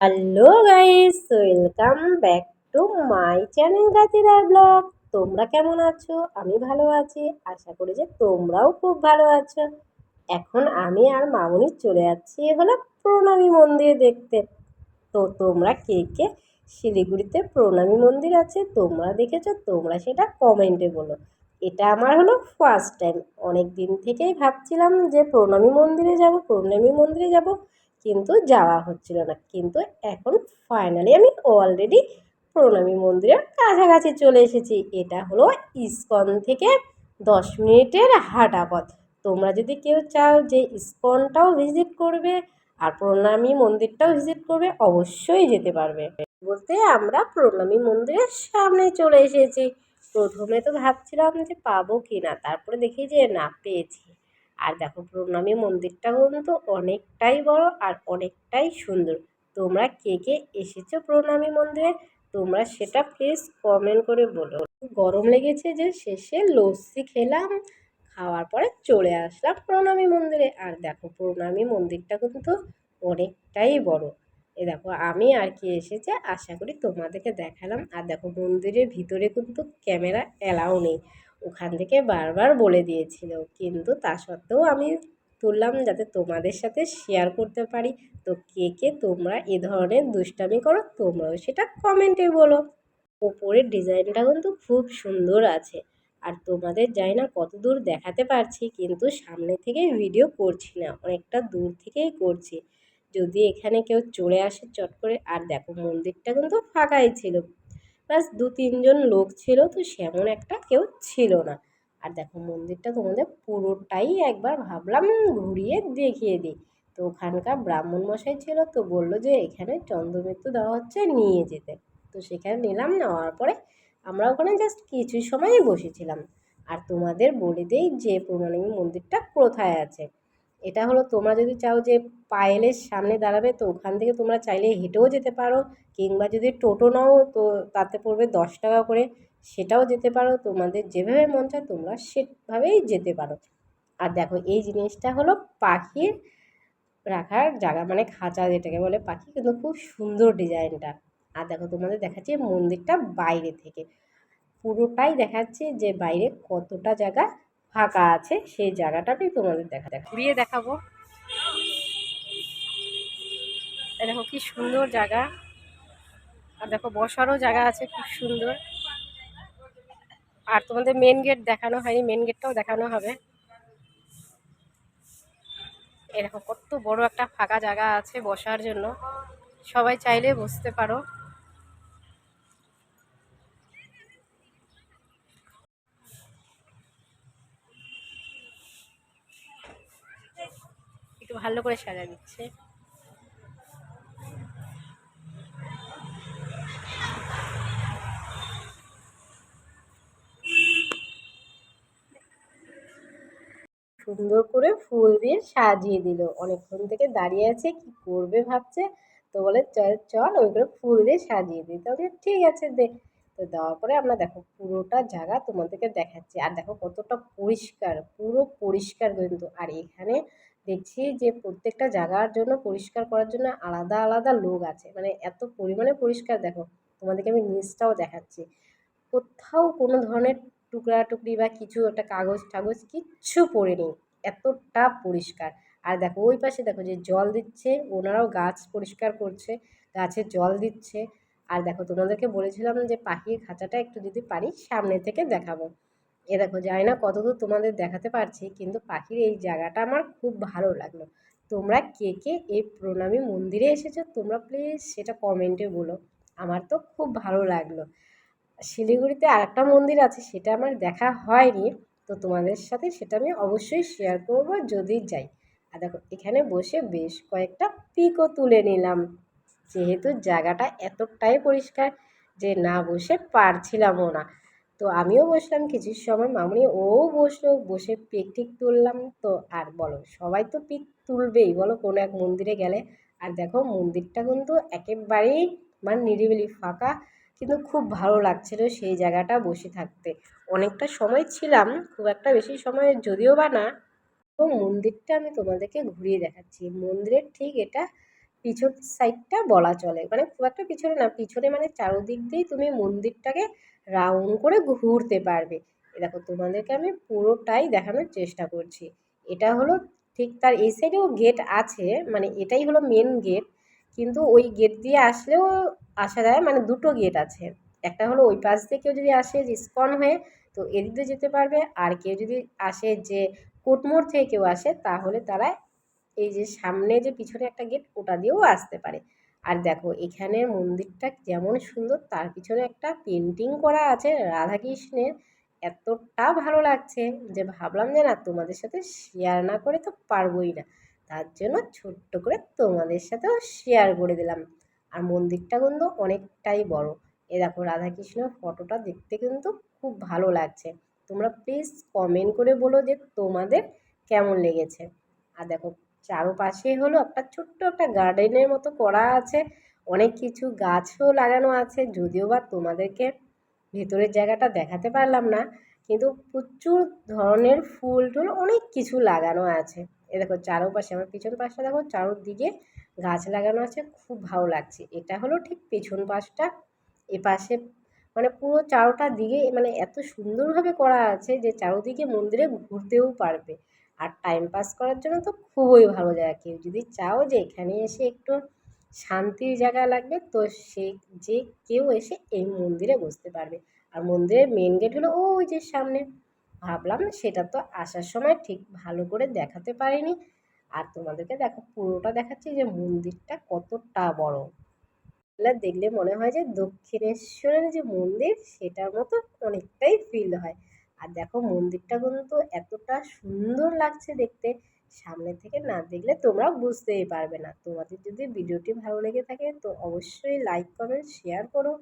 Hello guys welcome back to my channel গাতিরা blog তোমরা কেমন আছো? আমি ভালো আছি। আশা করি যে তোমরাও খুব ভালো আছো। এখন আমি আর মামনি চলে যাচ্ছি হলো প্রণামী মন্দির দেখতে। তো তোমরা কে কে শিলিগুড়িতে প্রণামী মন্দির আছে তোমরা দেখেছ? তোমরা সেটা কমেন্টে বলো। এটা আমার হলো ফার্স্ট টাইম অনেক দিন থেকেই ভাবছিলাম যে প্রণামী মন্দিরে যাব, প্রণামী মন্দিরে যাব। কিন্তু যাওয়া হচ্ছিল না। কিন্তু এখন ফাইনালি আমি অলরেডি প্রণামী মন্দিরের কাছাকাছি চলে এসেছি। এটা হলো ইস্কন থেকে দশ মিনিটের হাঁটা পথ। তোমরা যদি কেউ চাও যে ইস্কনটাও ভিজিট করবে আর প্রণামী মন্দিরটাও ভিজিট করবে, অবশ্যই যেতে পারবে। বলতে আমরা প্রণামী মন্দিরের সামনে চলে এসেছি। প্রথমে তো ভাবছিলাম যে পাবো কি না তারপরে দেখি যে না, পেয়েছি। আর দেখো প্রণামী মন্দিরটা কিন্তু অনেকটাই বড় আর অনেকটাই সুন্দর। তোমরা কে কে এসেছ প্রণামী মন্দিরে, তোমরা সেটা প্লিজ কমেন্ট করে বলো। গরম লেগেছে যে শেষে লস্যি খেলাম, খাওয়ার পরে চলে আসলাম প্রণামী মন্দিরে। আর দেখো প্রণামী মন্দিরটা কিন্তু অনেকটাই বড়। এ দেখো আমি আর কি এসেছে আশা করি তোমাদেরকে দেখালাম। আর দেখো মন্দিরের ভিতরে কিন্তু ক্যামেরা অ্যালাউ নেই। ওখান থেকে বারবার বলে দিয়েছিল। কিন্তু তা সত্ত্বেও আমি তুললাম যাতে তোমাদের সাথে শেয়ার করতে পারি। তো কে কে তোমরা এ ধরনের দুষ্টামি করো, তোমরাও সেটা কমেন্টে বলো। ওপরের ডিজাইনটা কিন্তু খুব সুন্দর আছে। আর তোমাদের জানি না কত দূর দেখাতে পারছি, কিন্তু সামনে থেকে ভিডিও করছি না, অনেকটা দূর থেকেই করছি। যদি এখানে কেউ চলে আসে চট করে, আর দেখো মন্দিরটা কিন্তু ফাঁকাই ছিল। ব্যাস দু তিনজন লোক ছিল, তো সেমন একটা কেউ ছিল না। আর দেখো মন্দিরটা তোমাদের পুরোটাই একবার ভাবলাম ঘুরিয়ে দেখিয়ে দিই। তো ওখানকার ব্রাহ্মণ মশাই ছিল, তো বলল যে এখানে চন্দ্রমৃত্যু দেওয়া হচ্ছে, নিয়ে যেতে। তো সেখানে নিলাম, নেওয়ার পরে আমরা ওখানে জাস্ট কিছু সময়ই বসেছিলাম। আর তোমাদের বলে দেই যে প্রণামী মন্দিরটা কোথায় আছে। এটা হলো তোমরা যদি চাও যে পায়েলের সামনে দাঁড়াবে, তো ওখান থেকে তোমরা চাইলে হেঁটেও যেতে পারো। কিংবা যদি টোটো নাও, তো তাতে পড়বে দশ টাকা করে, সেটাও যেতে পারো। তোমাদের যেভাবে মন চায়, তোমরা সেভাবেই যেতে পারো। আর দেখো, এই জিনিসটা হলো পাখির রাখার জায়গা মানে খাঁচা যেটাকে বলে পাখি, কিন্তু খুব সুন্দর ডিজাইনটা। আর দেখো, তোমাদের দেখাচ্ছি মন্দিরটা বাইরে থেকে। পুরোটাই দেখাচ্ছে যে বাইরে কতটা জায়গা ফাঁকা আছে, সেই জায়গাটা আমি তোমাদের দেখা দেখা ঘুরিয়ে দেখাবো। দেখো কি সুন্দর জায়গা। আর দেখো বসারও জায়গা আছে, খুব সুন্দর। আর তোমাদের মেন গেট দেখানো হয়নি মেন গেটটাও দেখানো হবে। এরকম কত বড় একটা ফাঁকা জায়গা আছে বসার জন্য। সবাই চাইলে বসতে পারো একটু ভালো করে সাজা দিচ্ছে। সুন্দর করে ফুল দিয়ে সাজিয়ে দিল। অনেকক্ষণ থেকে দাঁড়িয়ে আছে, কি করবে ভাবছে? তো বলে, চল চল ওইগুলো ফুল দিয়ে সাজিয়ে দিই। তো ঠিক আছে দে। তো দেওয়ার পরে আমরা দেখো পুরোটা জায়গা তোমাদেরকে দেখাচ্ছি। আর দেখো কতটা পরিষ্কার, পুরো পরিষ্কার কিন্তু। আর এখানে দেখছি যে প্রত্যেকটা জায়গার জন্য পরিষ্কার করার জন্য আলাদা আলাদা লোক আছে। মানে এত পরিমাণে পরিষ্কার দেখো, তোমাদেরকে আমি নিচটাও দেখাচ্ছি। কোথাও কোনো ধরনের টুকরা টুকরি বা কিছু একটা কাগজ টাগজ কিচ্ছু পড়ে নেই, এতটা পরিষ্কার। আর দেখো, ওই পাশে দেখো যে জল দিচ্ছে, ওনারাও গাছ পরিষ্কার করছে, গাছে জল দিচ্ছে। আর দেখো, তোমাদেরকে বলেছিলাম যে পাখির খাঁচাটা একটু যদি পারি, সামনে থেকে দেখাবো। এ দেখো, জানি না কতদূর তোমাদের দেখাতে পারছি, কিন্তু পাখির এই জায়গাটা আমার খুব ভালো লাগল। তোমরা কে কে এই প্রণামী মন্দিরে এসেছ, তোমরা প্লিজ সেটা কমেন্টে বলো। আমার তো খুব ভালো লাগল। শিলিগুড়িতে আরেকটা মন্দির আছে, সেটা আমার দেখা হয়নি, তো তোমাদের সাথে সেটা আমি অবশ্যই শেয়ার করব যদি যাই। আর দেখো, এখানে বসে বেশ কয়েকটা পিকও তুলে নিলাম। যেহেতু জায়গাটা এতটাই পরিষ্কার যে না বসে পারছিলামও না। তো আমিও বসলাম কিছু সময়, মামনি ও বসল, বসে পিক টিক তুললাম তো, আর বলো, সবাই তো পিক তুলবেই, বলো কোনো এক মন্দিরে গেলে। আর দেখো মন্দিরটা কিন্তু একেবারেই মানে নিরিবিলি, ফাঁকা, কিন্তু খুব ভালো লাগছিল সেই জায়গাটা বসে থাকতে। অনেকটা সময় ছিলাম, খুব একটা বেশি সময় যদিও বা না, তো মন্দিরটা আমি তোমাদেরকে ঘুরিয়ে দেখাচ্ছি। মন্দিরের ঠিক এটা পিছন সাইডটা বলা চলে মানে খুব একটা পিছনে না, পিছনে মানে চারোদিক দিয়েই তুমি মন্দিরটাকে রাউন্ড করে ঘুরতে পারবে। দেখো, তোমাদেরকে আমি পুরোটাই দেখানোর চেষ্টা করছি। এটা হলো ঠিক তার এই সাইডেও গেট আছে মানে এটাই হলো মেন গেট কিন্তু ওই গেট দিয়ে আসলেও আসা যায় মানে দুটো গেট আছে। একটা হলো ওই পাশ দিয়ে কেউ যদি আসে ইস্কন হয়ে, তো এদিক দিয়ে যেতে পারবে। আর কেউ যদি আসে যে কোটমোড় থেকে কেউ আসে, তাহলে তারা এই যে সামনে যে পিছনে একটা গেট ওটা দিয়েও আসতে পারে। আর দেখো এখানে মন্দিরটা যেমন সুন্দর, তার পিছনে একটা পেন্টিং করা আছে রাধাকৃষ্ণের। এতটা ভালো লাগছে যে ভাবলাম যে না, তোমাদের সাথে শেয়ার না করে তো পারবোই না। তার জন্য ছোট্ট করে তোমাদের সাথেও শেয়ার করে দিলাম। আর মন্দিরটা কিন্তু অনেকটাই বড়। এ দেখো রাধাকৃষ্ণ ফটোটা দেখতে কিন্তু খুব ভালো লাগছে। তোমরা প্লিজ কমেন্ট করে বলো যে তোমাদের কেমন লেগেছে। আর দেখো চারোপাশে হলো একটা ছোট্ট একটা গার্ডেনের মতো করা আছে। অনেক কিছু গাছও লাগানো আছে। যদিও বা তোমাদেরকে ভেতরের জায়গাটা দেখাতে পারলাম না, কিন্তু প্রচুর ধরনের ফুল টুল অনেক কিছু লাগানো আছে। এ দেখো চারোপাশে, আমার পিছন পাশটা দেখো চারোদিকে গাছ লাগানো আছে। খুব ভালো লাগছে। এটা হলো ঠিক পেছন পাশটা এ পাশে মানে পুরো চারোটা দিকে মানে এত সুন্দরভাবে করা আছে যে চারোদিকে মন্দিরে ঘুরতেও পারবে। আর টাইম পাস করার জন্য তো খুবই ভালো জায়গা। কেউ যদি চাও যে এখানে এসে একটু শান্তির জায়গা লাগবে, তো সে, যে কেউ এসে এই মন্দিরে বসতে পারবে। আর মন্দিরের মেন গেট হলো ওই যে সামনে। ভাবলাম সেটা তো আসার সময় ঠিক ভালো করে দেখাতে পারিনি। আর তোমাদেরকে দেখো পুরোটা দেখাচ্ছি যে মন্দিরটা কতটা বড়। দেখলে মনে হয় যে দক্ষিণেশ্বরের যে মন্দির, সেটার মতো অনেকটাই ফিল হয়। আর দেখো মন্দিরটা কিন্তু এতটা সুন্দর লাগছে দেখতে, সামনে থেকে না দেখলে তোমরা বুঝতেই পারবে না। তোমাদের যদি ভিডিওটি ভালো লেগে থাকে তো অবশ্যই লাইক কমেন্ট শেয়ার করো।